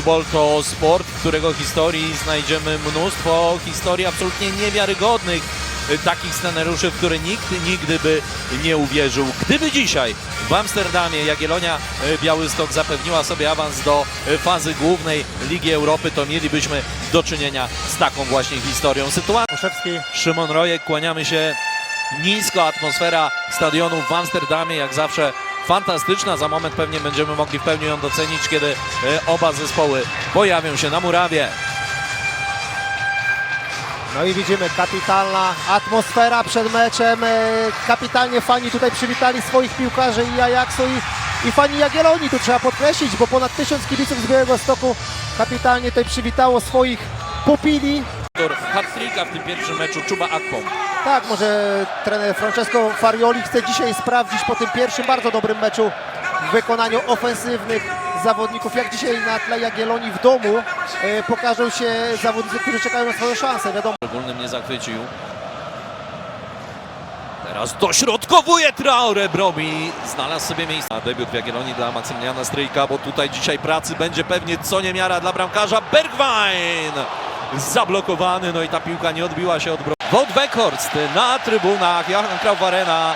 Futbol to sport, którego historii znajdziemy mnóstwo historii absolutnie niewiarygodnych, y, takich scenariuszy, w które nikt nigdy by nie uwierzył. Gdyby dzisiaj w Amsterdamie Jagiellonia y, Białystok zapewniła sobie awans do y, fazy głównej Ligi Europy, to mielibyśmy do czynienia z taką właśnie historią. Sytuacja Szymon Rojek, kłaniamy się nisko. Atmosfera stadionu w Amsterdamie, jak zawsze fantastyczna. Za moment pewnie będziemy mogli w pełni ją docenić, kiedy e, oba zespoły pojawią się na murawie. No i widzimy kapitalna atmosfera przed meczem. E, Kapitalnie fani tutaj przywitali swoich piłkarzy i Ajaxu i, i fani Jagiellonii. Tu trzeba podkreślić, bo ponad tysiąc kibiców z Białego Stoku kapitalnie tutaj przywitało swoich pupili. Hat-tricka w tym pierwszym meczu Czuba Akpom. Tak, może trener Francesco Farioli chce dzisiaj sprawdzić po tym pierwszym bardzo dobrym meczu w wykonaniu ofensywnych zawodników, jak dzisiaj na tle Jagiellonii w domu e, pokażą się zawodnicy, którzy czekają na swoją szansę. Wiadomo, Szczególnym nie zachwycił. Teraz dośrodkowuje Traore Bromi. Znalazł sobie miejsce na debiut w Jagiellonii dla Maksymiliana Stryjka, bo tutaj dzisiaj pracy będzie pewnie co niemiara dla bramkarza Bergwijn. Zablokowany, no i ta piłka nie odbiła się od Bromi. Wout na trybunach, Johan Cruyff Arena.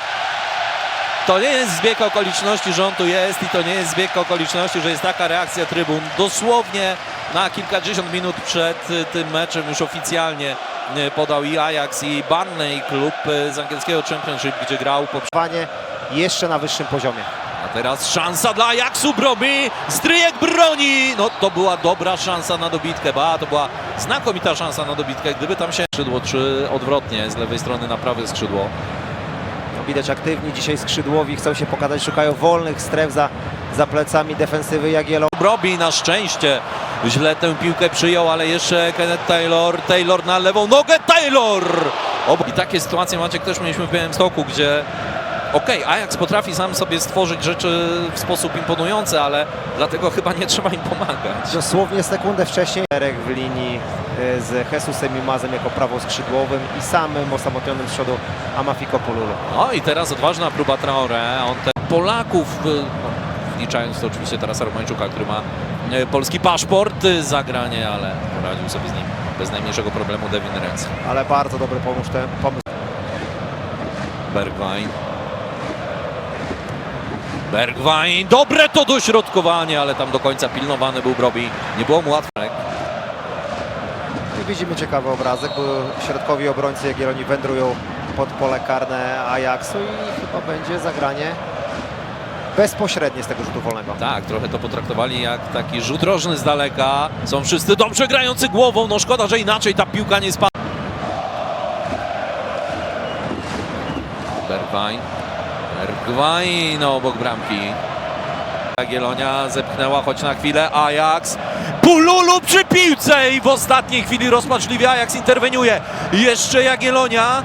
To nie jest zbieg okoliczności, że on tu jest i to nie jest zbieg okoliczności, że jest taka reakcja trybun. Dosłownie na kilkadziesiąt minut przed y, tym meczem już oficjalnie y, podał i Ajax i Barney, klub y, z angielskiego Championship, gdzie grał po jeszcze na wyższym poziomie. a teraz szansa dla Ajaxu, Bromi, Stryjek broni! No to była dobra szansa na dobitkę, ba, to była znakomita szansa na dobitkę, gdyby tam się skrzydło, czy odwrotnie, z lewej strony na prawe skrzydło. No, widać aktywni dzisiaj skrzydłowi, chcą się pokazać, szukają wolnych stref za, za plecami defensywy Jagiellonii. Brobi na szczęście źle tę piłkę przyjął, ale jeszcze Kenneth Taylor, Taylor na lewą nogę, Taylor! I takie sytuacje Maciek też mieliśmy w Białymstoku, gdzie okej, Ajax potrafi sam sobie stworzyć rzeczy w sposób imponujący, ale dlatego chyba nie trzeba im pomagać. Dosłownie sekundę wcześniej Erek w linii y, z Jesusem Imazem jako prawoskrzydłowym i samym osamotnionym z przodu Amafiko Polulu. No i teraz odważna próba Traore, on te Polaków, y, no, wliczając to oczywiście teraz Romańczuka, który ma y, polski paszport, zagranie, ale poradził sobie z nim bez najmniejszego problemu Devin Renz. Ale bardzo dobry pomysł ten pomysł. Bergwijn. Bergwijn, dobre to dośrodkowanie, ale tam do końca pilnowany był Brobi. Nie było mu łatwo. I widzimy ciekawy obrazek, bo środkowi obrońcy Jagiellonii wędrują pod pole karne Ajaxu i chyba będzie zagranie bezpośrednie z tego rzutu wolnego. Tak, trochę to potraktowali jak taki rzut rożny z daleka. Są wszyscy dobrze grający głową, no szkoda, że inaczej ta piłka nie spadła. Bergwijn. Bergwijn obok bramki. Jagiellonia zepchnęła choć na chwilę Ajax. Pululu przy piłce i w ostatniej chwili rozpaczliwie Ajax interweniuje. Jeszcze Jagiellonia.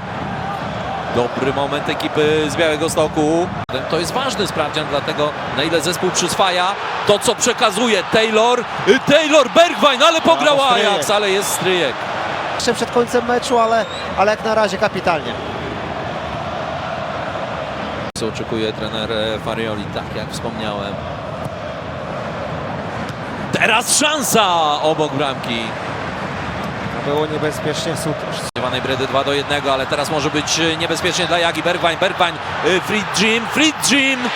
Dobry moment ekipy z Białego Stoku. To jest ważny sprawdzian, dlatego na ile zespół przyswaja to, co przekazuje Taylor. Taylor Bergwijn, ale pograł. Ajax, ale jest stryjek. Jeszcze przed końcem meczu, ale, ale jak na razie kapitalnie. Co oczekuje trener e, Farioli, tak jak wspomniałem. Teraz szansa obok bramki. Było niebezpiecznie. Sut- Spodziewanej Bredy 2 do 1, ale teraz może być e, niebezpiecznie dla Jagi Bergwijn. Bergwijn, e, Frit Jim, Frit Jim. 1-0.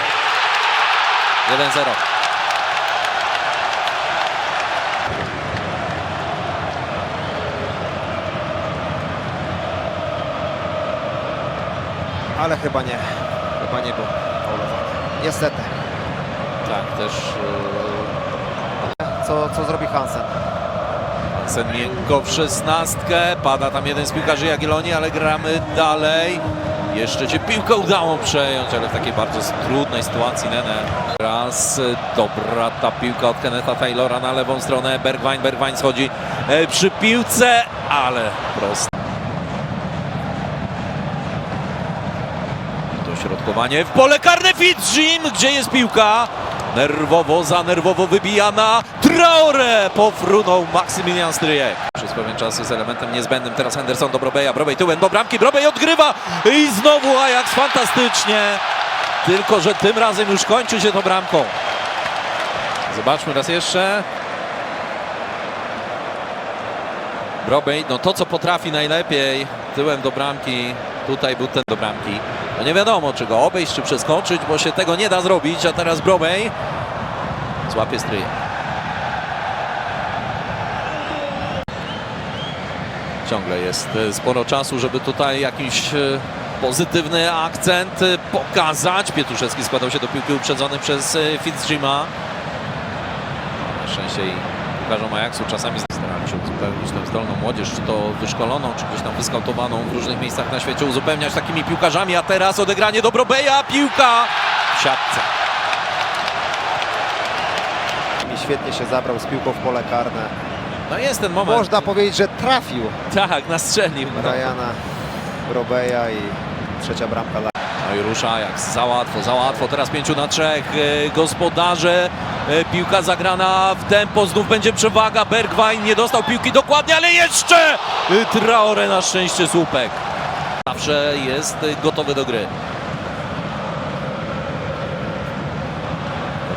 Ale chyba nie. Chyba nie był faulowany. Niestety. Tak, też Co, co zrobi Hansen? Sen miękko w szesnastkę. Pada tam jeden z piłkarzy Jagiellonii, ale gramy dalej. Jeszcze cię piłkę udało przejąć, ale w takiej bardzo trudnej sytuacji Nene. Raz dobra ta piłka od Kenneta Taylora na lewą stronę. Bergwijn, Bergwijn schodzi e, przy piłce, ale prosto. Dośrodkowanie w pole karne Fitzjim, gdzie jest piłka? Nerwowo, za nerwowo wybijana. Traore pofrunął Maksymilian Stryjek. Przez pewien czas jest elementem niezbędnym. Teraz Henderson do Brobeja. Brobej tyłem do bramki. Brobej odgrywa i znowu Ajax fantastycznie. Tylko, że tym razem już kończy się to bramką. Zobaczmy raz jeszcze. Brobej, no to co potrafi najlepiej, tyłem do bramki, tutaj był ten do bramki. No nie wiadomo, czy go obejść, czy przeskoczyć, bo się tego nie da zrobić, a teraz Brobej złapie stryja. Ciągle jest e, sporo czasu, żeby tutaj jakiś e, pozytywny akcent e, pokazać. Pietuszewski składał się do piłki uprzedzony przez Fitzgima. Na szczęście i piłkarzom Ajaxu czasami się uzupełnić tę zdolną młodzież, czy to wyszkoloną, czy gdzieś tam wyskautowaną w różnych miejscach na świecie, uzupełniać takimi piłkarzami, a teraz odegranie do Brobeja, piłka w siatce. I świetnie się zabrał z piłką w pole karne. No jest ten moment. Można powiedzieć, że trafił Tak, nastrzelił. No. Ryana Robeja i trzecia bramka dla No i rusza Ajax. Za łatwo, za łatwo. Teraz pięciu na trzech. E, Gospodarze. E, Piłka zagrana w tempo. Znów będzie przewaga. Bergwijn nie dostał piłki dokładnie, ale jeszcze e, Traore na szczęście słupek. Zawsze jest gotowy do gry.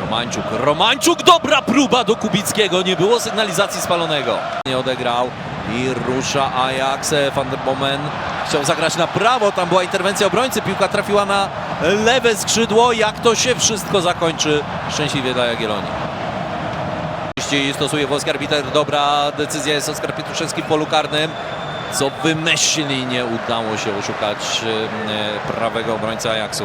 Romańczuk, Romańczuk, dobra próba do Kubickiego, nie było sygnalizacji spalonego. Nie odegrał i rusza Ajax, Van der Bomen. Chciał zagrać na prawo, tam była interwencja obrońcy, piłka trafiła na lewe skrzydło, jak to się wszystko zakończy? Szczęśliwie dla Jagiellonii. Oczywiście stosuje włoski arbiter, dobra decyzja jest Oskar Pietruszewski w polu karnym, co wymyślnie nie udało się oszukać prawego obrońcy Ajaxu.